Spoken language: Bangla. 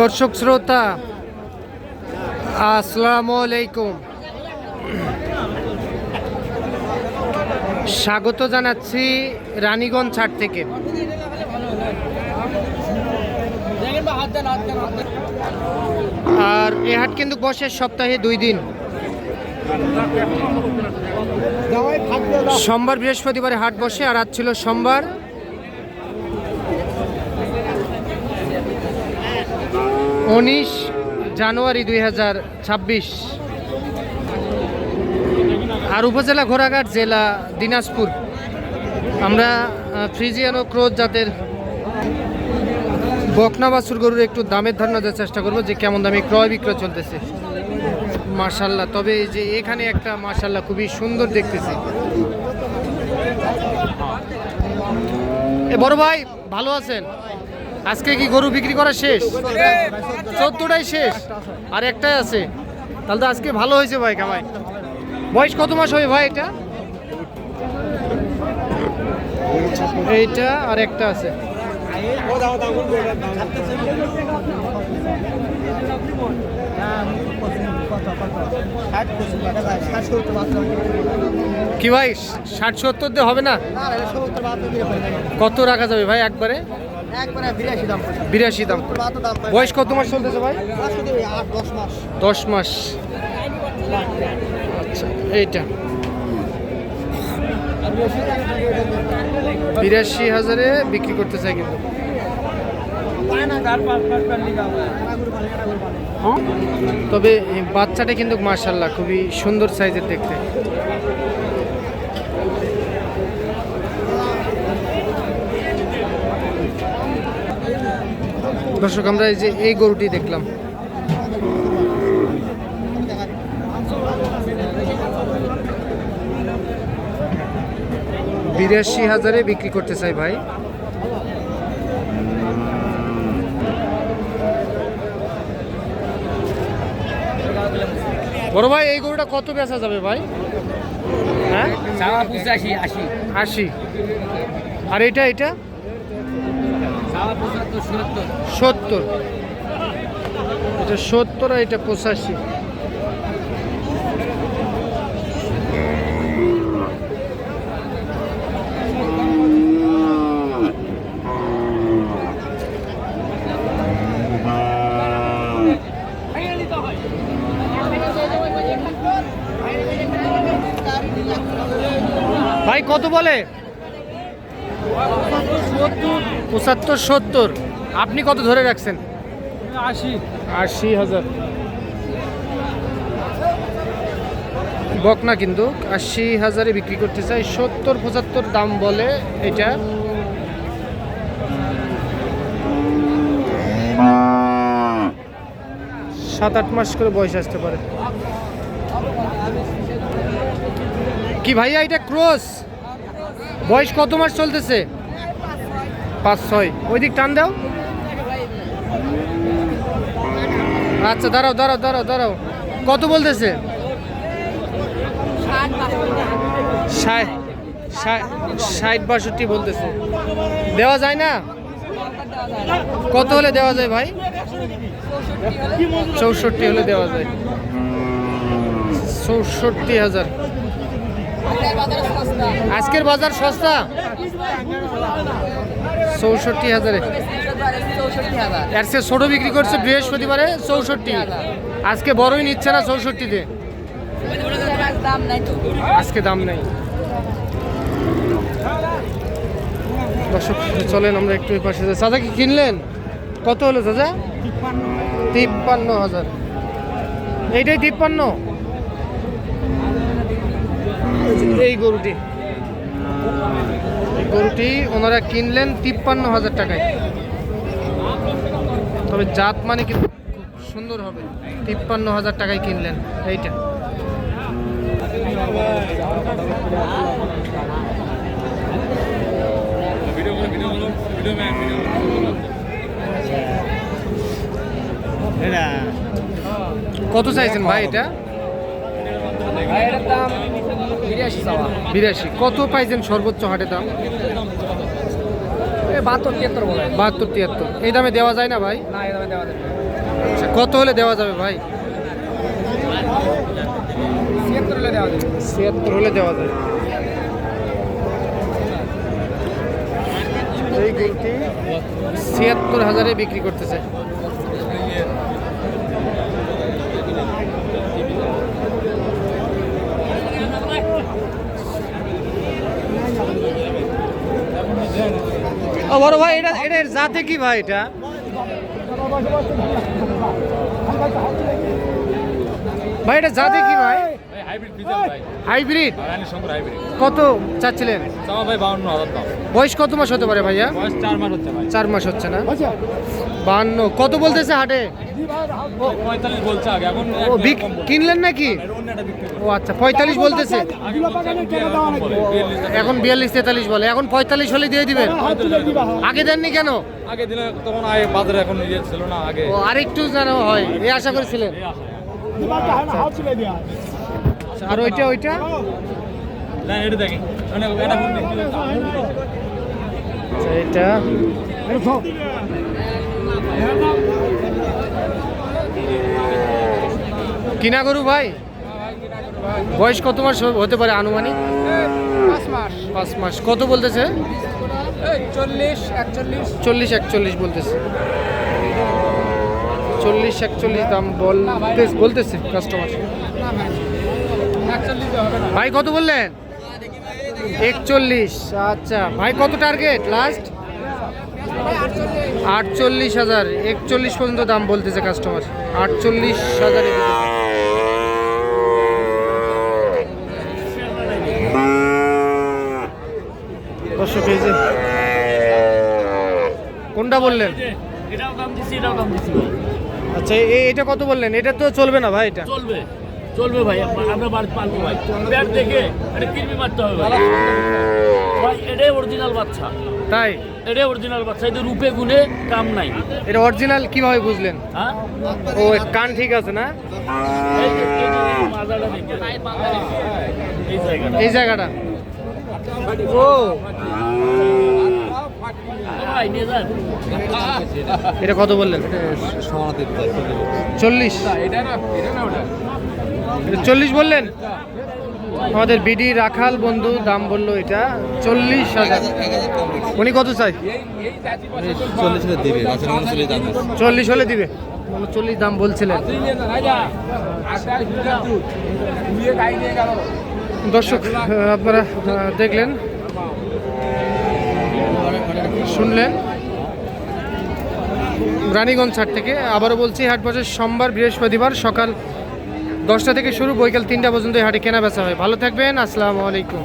দর্শক শ্রোতা, আসসালামু আলাইকুম। স্বাগত জানাচ্ছি রানীগঞ্জ ছাড় থেকে। আর এ হাট কিন্তু বসে সপ্তাহে দুই দিন। সোমবার, বৃহস্পতিবারে হাট বসে, আর আজ ছিল সোমবার। উনিশ জানুয়ারি দুই হাজার ছাব্বিশ। আর উপজেলা ঘোড়াঘাট জেলা দিনাজপুর। আমরা ফ্রিজিয়ানো ক্রোজ জাতের বকনা বাছুর গরুর একটু দামের ধারণা দেওয়ার চেষ্টা করব যে কেমন দামে ক্রয় বিক্রয় চলতেছে। মার্শাল্লাহ তবে যে এখানে একটা মার্শাল্লাহ খুবই সুন্দর দেখতেছি। বড় ভাই, ভালো আছেন? আজকে কি গরু বিক্রি করা শেষ? চোদ্দটাই শেষ? আর একটাই আছে। তাহলে তো আজকে ভালো হয়েছে ভাই কামাই। বয়স কত মাস হবে ভাই এটা? এইটা আর একটা আছে। কি ভাই, ষাট সত্তর দিয়ে হবে না? কত রাখা যাবে ভাই একবারে? বিরাশি দাম বয়স কত মাস চলতেছে ভাই? দশ মাস। আচ্ছা এইটা। বিরাশি হাজারে বিক্রি করতে চাই কিন্তু। তবে বাচ্চাটা কিন্তু মার্শাল্লাহ খুবই সুন্দর সাইজের দেখতে। দর্শক আমরা এই যে এই গরুটি দেখলাম। বিরাশি হাজারে বিক্রি করতে চাই ভাই। বড় ভাই এই গরুটা কত বেচা যাবে ভাই? হ্যাঁ? আশি। আর এটা এটা? সত্তর। এটা সত্তর আর এটা পঁচাশি। ভাই কত বলে? পঁচাত্তর সত্তর। আপনি কত ধরে রাখছেন? আশি। আশি হাজার। বকনা কিন্তু আশি হাজারে বিক্রি করতে চাই। সত্তর পঁচাত্তর দাম বলে এটা। সাত আট মাস করে বয়স আসতে পারে। কি ভাইয়া এটা ক্রস? বয়স কত মাস চলতেছে? পাঁচ ছয়। ওই দিক টান দাও। আচ্ছা দাঁড়াও দাঁড়াও দাঁড়াও দাঁড়াও। কত বলতেছে? ষাট, ষাট- ষাট বাষট্টি বলতেছে। দেওয়া যায় না? কত হলে দেওয়া যায় ভাই? চৌষট্টি হলে দেওয়া যায়। চৌষট্টি হাজার। আজকের বাজার সস্তা? চৌষট্টি হাজারে। এর সে ছোট বিক্রি করছে বৃহস্পতিবারে চৌষট্টি। আজকে বড়ই নিচ্ছে না চৌষট্টিতে। আজকে দাম নেই। দর্শক, চলেন আমরা একটু পাশে যাই। চাচা কি কিনলেন? কত হলো চাচা তিপ্পান্ন হাজার। এইটাই তিপ্পান্ন? এই গরুটি। গরুটি ওনারা কিনলেন তিপ্পান্ন হাজার টাকায়। তবে জাত মানে কিন্তু খুব সুন্দর হবে। তিপ্পান্ন হাজার টাকায় কিনলেন এইটা। কত চাইছেন ভাই এটা ভাইয়ের দাম বিরাশি চাওয়া বিরাশি। কত পাইছেন সর্বোচ্চ হাটে দাম? এ বাহাত্তর তিয়াত্তর বলে বাহাত্তর তিয়াত্তর। এই দামে দেওয়া যায় না ভাই? না এই দামে দেওয়া যাবে আচ্ছা, কত হলে দেওয়া যাবে ভাই? ছিয়াত্তর হলে দেওয়া যাবে। ছিয়াত্তর হলে দেওয়া যায়। এই গরুটি ছিয়াত্তর হাজারে বিক্রি করতেছে। ও বড় ভাই এটা এটা জাতে কি ভাই এটা? ভাই এটা জাতে কি ভাই? হাইব্রিড কত চাচ্ছিলেন? বয়স কত মাস হতে পারে ভাইয়া? চার মাস হচ্ছে না? বান্ন। কত বলতেছে হাটে? কিনলেন নাকি? ও আচ্ছা পঁয়তাল্লিশ বলতেছে। এখন বিয়াল্লিশ তেতাল্লিশ বলে এখন পঁয়তাল্লিশ হলে দিয়ে দিবেন। আগে দেননি কেন? আগে দিলে তখন আগে বাজারে এখন ইয়ে ছিল না আগে। ও আরেকটু যেন হয় এই আশা করেছিলেন। আর ওইটা ওইটা? এটা কোন গরু ভাই? বয়স কত মাস হতে পারে আনুমানিক? পাঁচ মাস। কত বলতেছে? চল্লিশ একচল্লিশ। চল্লিশ একচল্লিশ বলতেছে। চল্লিশ একচল্লিশ দাম বলতে বলতেছে কাস্টমার ভাই কত বললেন? একচল্লিশ আচ্ছা। ভাই কত টার্গেট লাস্ট আটচল্লিশ হাজার একচল্লিশ পর্যন্ত দাম বলতেছে কাস্টমার আটচল্লিশ হাজার কোনটা বললেন? এটাও দাম দিচ্ছি এটাও দাম দিচ্ছি ভাই আচ্ছা এ- এটা কত বললেন? এটা তো চলবে না ভাই এটা? চলবে চলবে ভাই আমরা- আমরা বাড়ি পালবো ভাই। ব্যাট দেখে এটা কিনবি মারতে হবে ভাই। ভাই এটাই অরিজিনাল বাচ্চা। তাই? এটাই অরিজিনাল বাচ্চা এটা রূপে গুণে কাম নাই। এটা অরিজিনাল কীভাবে বুঝলেন? হ্যাঁ? ও কান ঠিক আছে না? এই জায়গাটা। ও। এটা কত বললেন? চল্লিশ। এটা না এটা না ওটা? এটা চল্লিশ বললেন? আমাদের বিডি রাখাল বন্ধু দাম বলল এটা চল্লিশ হাজার। উনি কত চাই? চল্লিশ হলে দিবে চল্লিশ দাম বলছিলেন। দর্শক আপনারা দেখলেন। শুনলেন। রানীগঞ্জ হাট থেকে আবারও বলছি হাট বাজার সোমবার বৃহস্পতিবার সকাল দশটা থেকে শুরু বৈকাল তিনটা পর্যন্ত হাটে কেনা বেচা হয়। ভালো থাকবেন আসসালামু আলাইকুম।